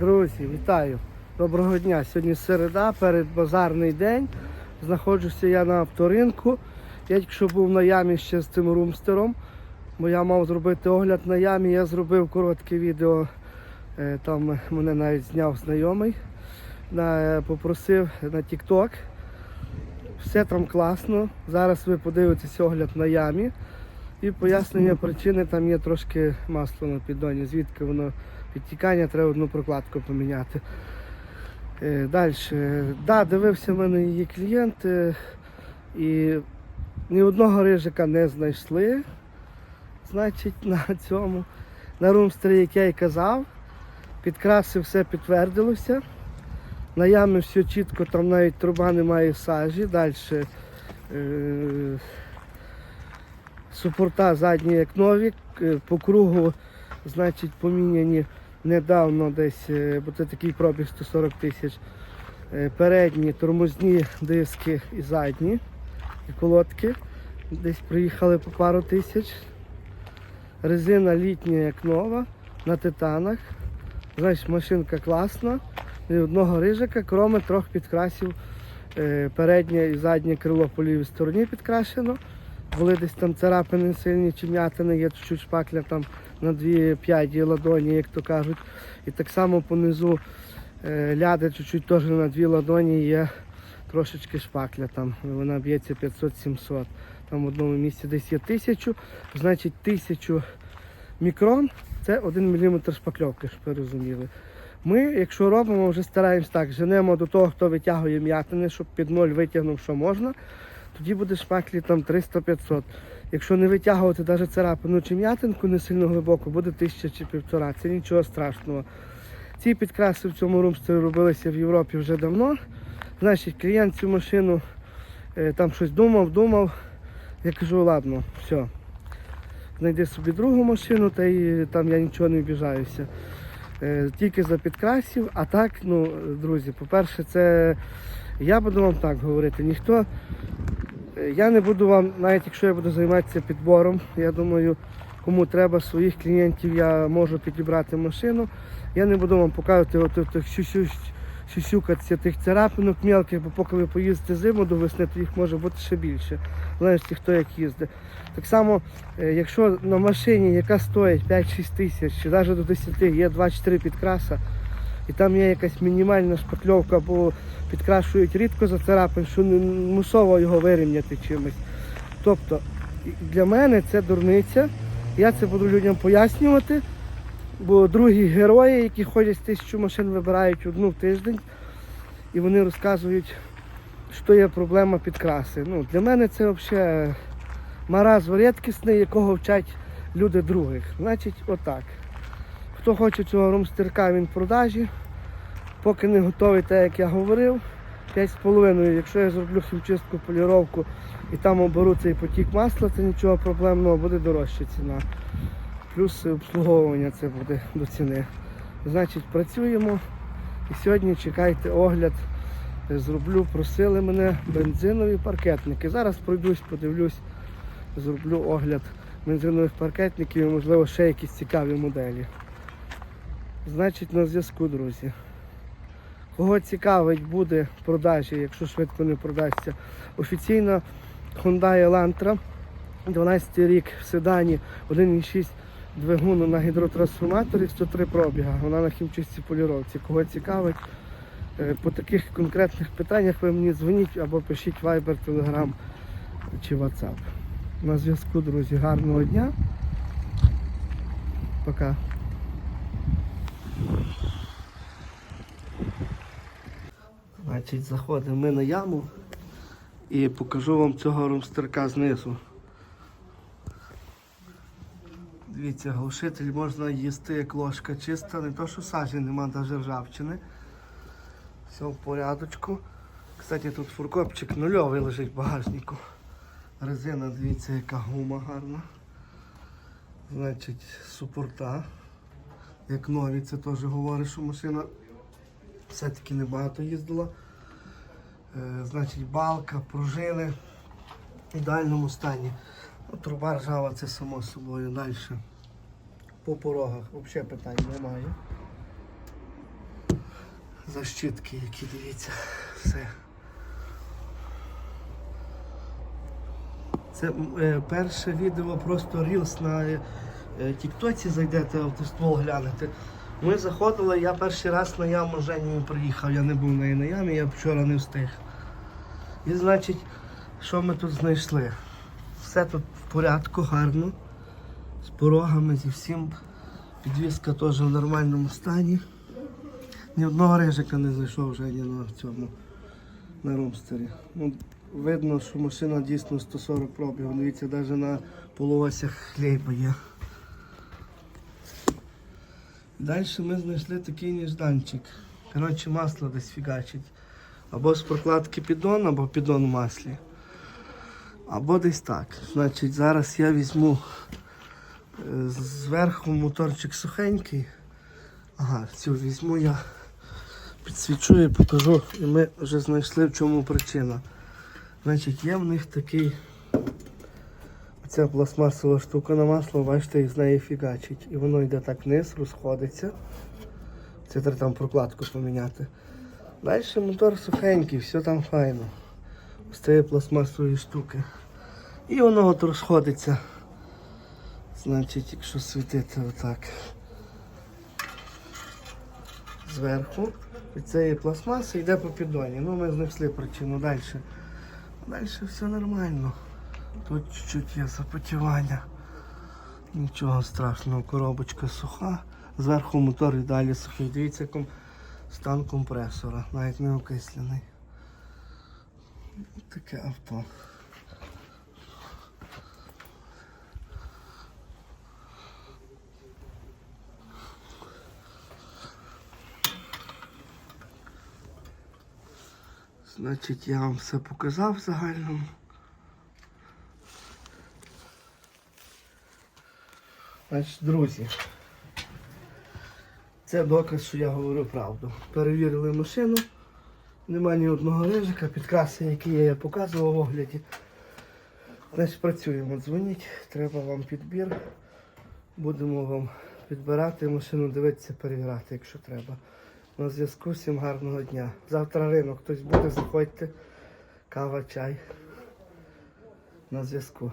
Друзі, вітаю! Доброго дня! Сьогодні середа, передбазарний день. Знаходжуся я на авторинку. Я тільки був на ямі ще з цим румстером, бо я мав зробити огляд на ямі. Я зробив коротке відео, е, там мене навіть зняв знайомий. Попросив на TikTok. Все там класно. Зараз ви подивитесь огляд на ямі. І пояснення причини там є трошки масло на піддоні, звідки воно підтікання, треба одну прокладку поміняти. Е, Далі. Да, дивився в мене її клієнт е, і ні одного рижика не знайшли. Значить, на цьому, на румстері, як я й казав, підкраси все підтвердилося. На ямі все чітко, там навіть труба немає сажі. Далі е, супорта задні як нові, по кругу, значить, поміняні недавно десь, е, бо це такий пробіг 140 тисяч. Е, Передні тормозні диски і задні, і колодки. Десь приїхали по пару тисяч. Резина літня як нова, на титанах. Значить, машинка класна. Ні одного рижика, кроме трьох підкрасів. Е, Переднє і заднє крило по лівій стороні підкрашено. Були десь там царапини сильні чи м'ятини, є чуть шпакля там на дві п'яті ладоні, як то кажуть. І так само понизу е, ляди чуть-чуть теж на дві ладоні є трошечки шпакля там. Вона б'ється 500-700. Там в одному місці десь є тисячу, значить тисячу мікрон це 1 мм шпакльовки, щоб ви розуміли. Ми, якщо робимо, вже стараємось так, женемо до того, хто витягує м'ятини, щоб під ноль витягнув, що можна. Тоді буде шпаклі там 300-500. Якщо не витягувати навіть царапину чи м'ятинку не сильно глибоко, буде 1000 чи півтора. Це нічого страшного. Ці підкраси в цьому румстері робилися в Європі вже давно. Значить, клієнт цю машину е, там щось думав, думав. Я кажу, ладно, все. Знайди собі другу машину, та й там я нічого не обіжаюся. Е, Тільки за підкрасів, а так, ну, друзі, по-перше, це я буду вам так говорити, ніхто. Я не буду вам, навіть якщо я буду займатися підбором, я думаю, кому треба своїх клієнтів, я можу підібрати машину. Я не буду вам показувати сюсюкатися тих царапинок мелких, бо поки ви поїздите зиму до весни, то їх може бути ще більше. Знаєш, хто як їздить. Так само, е, якщо на машині, яка стоїть 5-6 тисяч, чи навіть до 10, є 2-4 підкраса, і там є якась мінімальна шпакльовка, бо підкрашують рідко за що не мусово його вирівняти чимось. Тобто для мене це дурниця. Я це буду людям пояснювати, бо другі герої, які ходять з тисячу машин, вибирають одну в тиждень, і вони розказують, що є проблема підкраси. Ну, для мене це взагалі маразм рідкісний, якого вчать люди других. Значить, отак. Хто хоче цього румстерка, він в продажі. Поки не готовий, так як я говорив, 5,5. Якщо я зроблю хімчистку, поліровку і там оберу цей потік масла, це нічого проблемного, буде дорожча ціна. Плюс обслуговування це буде до ціни. Значить, працюємо. І сьогодні чекайте огляд. Зроблю, просили мене бензинові паркетники. Зараз пройдусь, подивлюсь, зроблю огляд бензинових паркетників і можливо ще якісь цікаві моделі. Значить, на зв'язку, друзі. Кого цікавить буде продажі, якщо швидко не продасться. Офіційно Hyundai Elantra, 12 рік в седані, 1,6 двигуну на гідротрансформаторі, 103 пробіга. Вона на хімчистці поліровці. Кого цікавить, е, по таких конкретних питаннях ви мені дзвоніть або пишіть Viber, Telegram чи WhatsApp. На зв'язку, друзі, гарного дня. Пока. Значить, заходимо ми на яму і покажу вам цього румстерка знизу. Дивіться, глушитель можна їсти як ложка чиста, не то що сажі, нема навіть ржавчини. Все в порядочку. Кстати, тут фуркопчик нульовий лежить в багажнику. Резина, дивіться, яка гума гарна. Значить, супорта. Як нові, це теж говорить, що машина все-таки небагато їздила. Е, значить, балка, пружини в ідеальному стані. Ну, труба ржава, це само собою. Далі. По порогах взагалі питань немає. защитки, які дивіться, все. Це е, перше відео просто Reels на е, Тіктоці зайдете, автоствол глянете. Ми заходили, я перший раз на яму Женю приїхав, я не був в неї на ямі, я вчора не встиг. І значить, що ми тут знайшли? Все тут в порядку, гарно, з порогами, зі всім. Підвізка теж в нормальному стані. Ні одного рижика не знайшов вже на цьому на румстері. Ну, видно, що машина дійсно 140 пробігів. Дивіться, навіть на полуосях хліба є. Далі ми знайшли такий нежданчик. Коротше, масло десь фігачить. Або з прокладки піддон, або піддон в маслі. Або десь так. Значить, зараз я візьму е, зверху моторчик сухенький. Ага, цю візьму я підсвічу і покажу. І ми вже знайшли в чому причина. Значить, є в них такий. Ця пластмасова штука на масло, бачите, з неї фігачить. І воно йде так вниз, розходиться. Це треба там прокладку поміняти. Далі мотор сухенький, все там файно. З цієї пластмасової штуки. І воно от розходиться. Значить, якщо світити отак. Зверху від цієї пластмаси йде по піддоні. Ну, ми знайшли причину далі. Далі все нормально. Тут чуть-чуть є запотівання. Нічого страшного, коробочка суха. Зверху мотор і далі сухий. Дивіться, який стан компресора, навіть не окислений. Таке авто. Значить, я вам все показав в загальному. Значить, друзі, це доказ, що я говорю правду. Перевірили машину, нема ні одного рижика, підкраси, які я показував в огляді. Значить, працюємо, дзвоніть, треба вам підбір. Будемо вам підбирати машину, дивитися, перевіряти, якщо треба. На зв'язку всім гарного дня. Завтра ринок, хтось буде, заходьте. Кава, чай. На зв'язку.